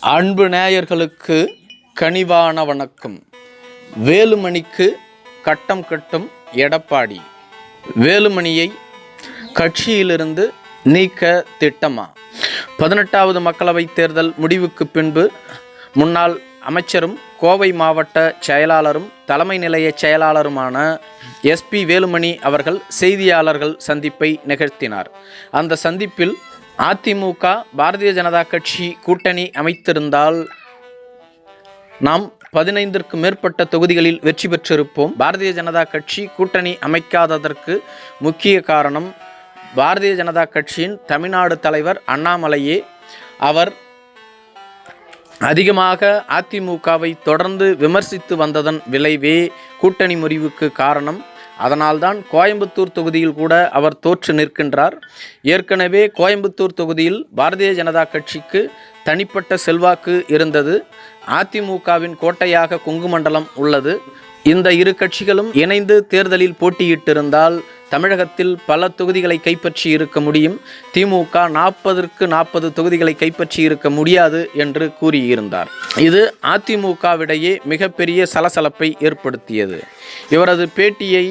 அன்பு நேயர்களுக்கு கனிவான வணக்கம். வேலுமணிக்கு கட்டம் கட்டும் எடப்பாடி. வேலுமணியை கட்சியிலிருந்து நீக்க திட்டமா? பதினெட்டாவது மக்களவைத் தேர்தல் முடிவுக்கு பின்பு முன்னாள் அமைச்சரும் கோவை மாவட்ட செயலாளரும் தலைமை நிலைய செயலாளருமான எஸ்பி வேலுமணி அவர்கள் செய்தியாளர்கள் சந்திப்பை நிகழ்த்தினார். அந்த சந்திப்பில் அதிமுக பாரதிய ஜனதா கட்சி கூட்டணி அமைத்திருந்தால் நாம் பதினைந்திற்கு மேற்பட்ட தொகுதிகளில் வெற்றி பெற்றிருப்போம். பாரதிய ஜனதா கட்சி கூட்டணி அமைக்காததற்கு முக்கிய காரணம் பாரதிய ஜனதா கட்சியின் தமிழ்நாடு தலைவர் அண்ணாமலையே. அவர் அதிகமாக அதிமுகவை தொடர்ந்து விமர்சித்து வந்ததன் விளைவே கூட்டணி முறிவுக்கு காரணம் அதனால்தான் கோயம்புத்தூர் தொகுதியில் கூட அவர் தோற்று நிற்கின்றார். ஏற்கனவே கோயம்புத்தூர் தொகுதியில் பாரதிய ஜனதா கட்சிக்கு தனிப்பட்ட செல்வாக்கு இருந்தது. அதிமுகவின் கோட்டையாக குங்குமண்டலம் உள்ளது. இந்த இரு கட்சிகளும் இணைந்து தேர்தலில் போட்டியிட்டிருந்தால் தமிழகத்தில் பல தொகுதிகளை கைப்பற்றி இருக்க முடியும். திமுக நாற்பதற்கு நாற்பது தொகுதிகளை கைப்பற்றி இருக்க முடியாது என்று கூறியிருந்தார். இது அதிமுகவிடையே மிகப்பெரிய சலசலப்பை ஏற்படுத்தியது. இவரது பேட்டியை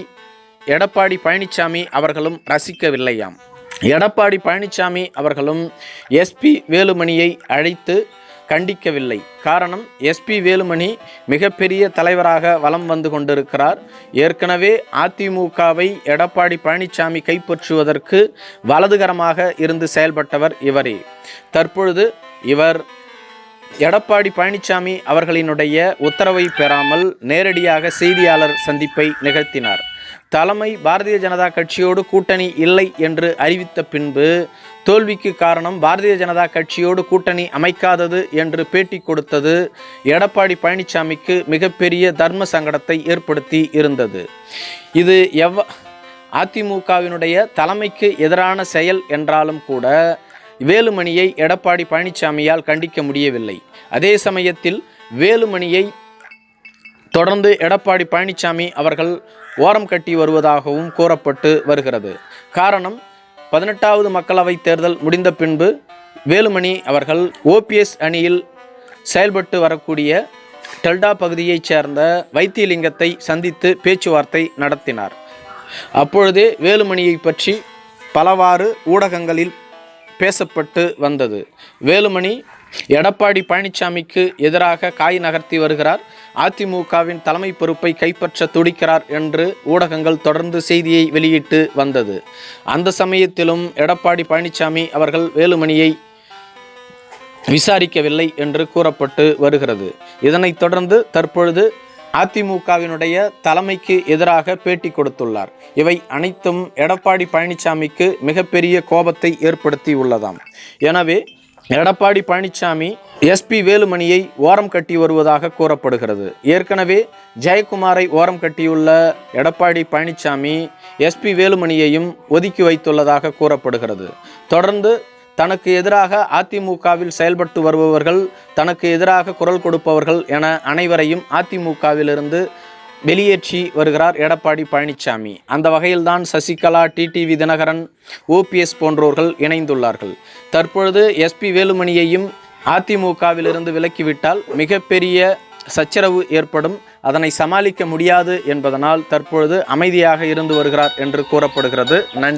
எடப்பாடி பழனிசாமி அவர்களும் ரசிக்கவில்லையாம். எடப்பாடி பழனிசாமி அவர்களும் எஸ்பி வேலுமணியை அழைத்து கண்டிக்கவில்லை. காரணம் எஸ்பி வேலுமணி மிகப்பெரிய தலைவராக வலம் வந்து கொண்டிருக்கிறார். ஏற்கனவே அதிமுகவை எடப்பாடி பழனிசாமி கைப்பற்றுவதற்கு வலதுகரமாக இருந்து செயல்பட்டவர் இவரே. தற்பொழுது இவர் எடப்பாடி பழனிசாமி அவர்களினுடைய உத்தரவை பெறாமல் நேரடியாக செய்தியாளர் சந்திப்பை நிகழ்த்தினார். தலைமை பாரதிய ஜனதா கட்சியோடு கூட்டணி இல்லை என்று அறிவித்த பின்பு தோல்விக்கு காரணம் பாரதிய ஜனதா கட்சியோடு கூட்டணி அமைக்காதது என்று பேட்டி கொடுத்தது எடப்பாடி பழனிசாமிக்கு மிகப்பெரிய தர்ம சங்கடத்தை ஏற்படுத்தி இருந்தது. இது எவ் அதிமுகவினுடைய தலைமைக்கு எதிரான செயல் என்றாலும் கூட வேலுமணியை எடப்பாடி பழனிசாமியால் கண்டிக்க முடியவில்லை. அதே சமயத்தில் வேலுமணியை தொடர்ந்து எடப்பாடி பழனிசாமி அவர்கள் ஓரம் கட்டி வருவதாகவும் கூறப்பட்டு வருகிறது. காரணம் பதினெட்டாவது மக்களவைத் தேர்தல் முடிந்த பின்பு வேலுமணி அவர்கள் ஓபிஎஸ் அணியில் செயல்பட்டு வரக்கூடிய டெல்டா பகுதியைச் சேர்ந்த வைத்தியலிங்கத்தை சந்தித்து பேச்சுவார்த்தை நடத்தினார். அப்பொழுதே வேலுமணியை பற்றி பலவாறு ஊடகங்களில் பேசப்பட்டு வந்தது. வேலுமணி எடப்பாடி பழனிசாமிக்கு எதிராக காய் நகர்த்தி வருகிறார். அதிமுகவின் தலைமை பொறுப்பை கைப்பற்ற துடிக்கிறார் என்று ஊடகங்கள் தொடர்ந்து செய்தியை வெளியிட்டு வந்தது. அந்த சமயத்திலும் எடப்பாடி பழனிசாமி அவர்கள் வேலுமணியை விசாரிக்கவில்லை என்று கூறப்பட்டு வருகிறது. இதனைத் தொடர்ந்து தற்பொழுது அதிமுகவினுடைய தலைமைக்கு எதிராக பேட்டி கொடுத்துள்ளார். இவை அனைத்தும் எடப்பாடி பழனிசாமிக்கு மிகப்பெரிய கோபத்தை ஏற்படுத்தி உள்ளதாம். எனவே எடப்பாடி பழனிசாமி எஸ்பி வேலுமணியை ஓரம் கட்டி வருவதாக கூறப்படுகிறது. ஏற்கனவே ஜெயக்குமாரை ஓரம் கட்டியுள்ள எடப்பாடி பழனிசாமி எஸ்பி வேலுமணியையும் ஒதுக்கி வைத்துள்ளதாக கூறப்படுகிறது. தொடர்ந்து தனக்கு எதிராக அதிமுகவில் செயல்பட்டு வருபவர்கள் தனக்கு எதிராக குரல் கொடுப்பவர்கள் என அனைவரையும் அதிமுகவிலிருந்து வெளியேற்றி வருகிறார் எடப்பாடி பழனிசாமி அந்த வகையில்தான் சசிகலா டிடிவி தினகரன் ஓபிஎஸ் போன்றோர்கள் இணைந்துள்ளார்கள். தற்பொழுது எஸ்பி வேலுமணியையும் அதிமுகவிலிருந்து விலக்கிவிட்டால் மிகப்பெரிய சச்சரவு ஏற்படும். அதனை சமாளிக்க முடியாது என்பதனால் தற்பொழுது அமைதியாக இருந்து வருகிறார் என்று கூறப்படுகிறது. நன்றி.